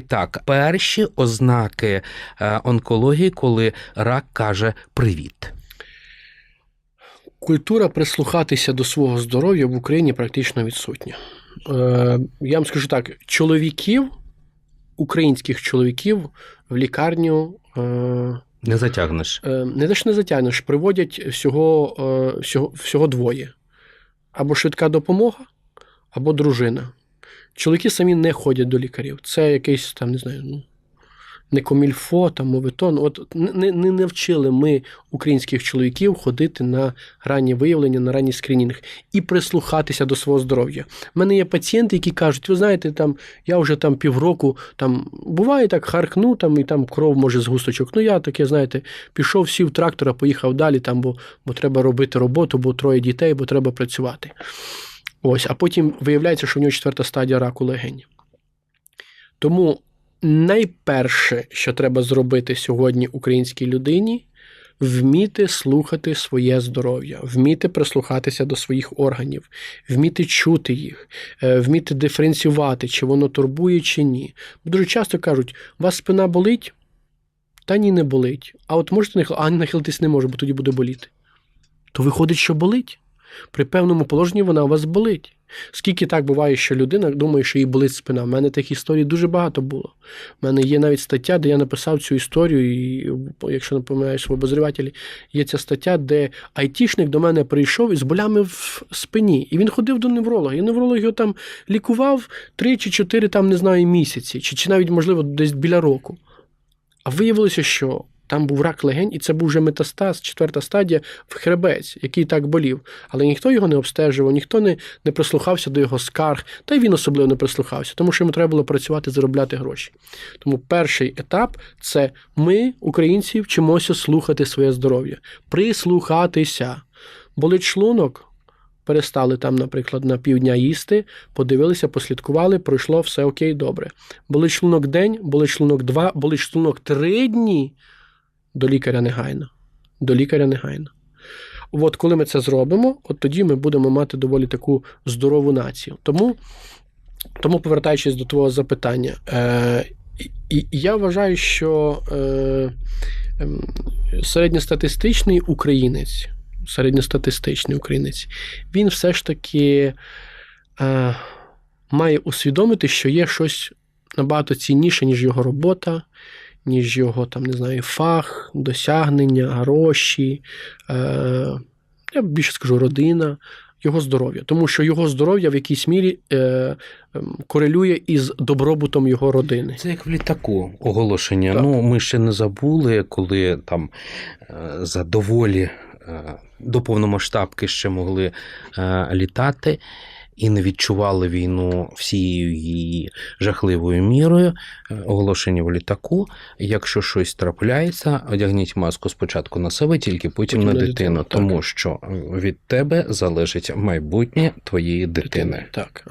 Так, перші ознаки е, онкології, коли рак каже привіт. Культура прислухатися до свого здоров'я в Україні практично відсутня. Е, я вам скажу так: чоловіків, українських чоловіків в лікарню. Е, Не затягнеш. Е, не те, що не затягнеш, приводять всього, е, всього, всього двоє: або швидка допомога, або дружина. Чоловіки самі не ходять до лікарів. Це якийсь там, не знаю, ну, не комільфо, там моветон. От не, не навчили ми українських чоловіків ходити на раннє виявлення, на ранній скринінг і прислухатися до свого здоров'я. У мене є пацієнти, які кажуть, ви знаєте, там я вже там півроку, там буває так, харкну, там і там кров може з густочок. Ну я таке, знаєте, пішов, сів трактора, поїхав далі, там, бо, бо треба робити роботу, бо троє дітей, бо треба працювати. Ось, а потім виявляється, що в нього четверта стадія раку легень. Тому найперше, що треба зробити сьогодні українській людині, вміти слухати своє здоров'я, вміти прислухатися до своїх органів, вміти чути їх, е, вміти диференціювати, чи воно турбує, чи ні. Дуже часто кажуть, у вас спина болить? Та ні, не болить. А от можете нахил... а нахилитись не може, бо тоді буде боліти. То виходить, що болить. При певному положенні вона у вас болить. Скільки так буває, що людина думає, що їй болить спина. У мене таких історій дуже багато було. У мене є навіть стаття, де я написав цю історію, і якщо не помиляюсь в обозрівателі, є ця стаття, де айтішник до мене прийшов із болями в спині. І він ходив до невролога. І невролог його там лікував три чи чотири, там не знаю, місяці, чи, чи навіть, можливо, десь біля року. А виявилося, що там був рак легень, і це був вже метастаз, четверта стадія в хребець, який так болів. Але ніхто його не обстежував, ніхто не, не прислухався до його скарг, та й він особливо не прислухався, тому що йому треба було працювати, заробляти гроші. Тому перший етап це ми, українці, вчимося слухати своє здоров'я, прислухатися. Болить шлунок. Перестали там, наприклад, на півдня їсти, подивилися, послідкували, пройшло все окей, добре. Болить шлунок день, болить шлунок два, болить шлунок три дні. До лікаря негайно. До лікаря негайно. От коли ми це зробимо, от тоді ми будемо мати доволі таку здорову націю. Тому, тому повертаючись до твого запитання, е, і, я вважаю, що е, е, середньостатистичний українець, середньостатистичний українець, він все ж таки е, має усвідомити, що є щось набагато цінніше, ніж його робота, ніж його там, не знаю, фах, досягнення, гроші, е, я більше скажу, родина, його здоров'я. Тому що його здоров'я в якійсь мірі е, ем, корелює із добробутом його родини. Це як в літаку оголошення. Так. Ну, ми ще не забули, коли там е, за доволі е, до повномасштабки ще могли е, літати. І не відчували війну всією її жахливою мірою. оголошені Оголошення в літаку. Якщо щось трапляється, одягніть маску спочатку на себе, тільки потім, Потім на дитину, так. тому що від тебе залежить майбутнє твоєї дитини. Так,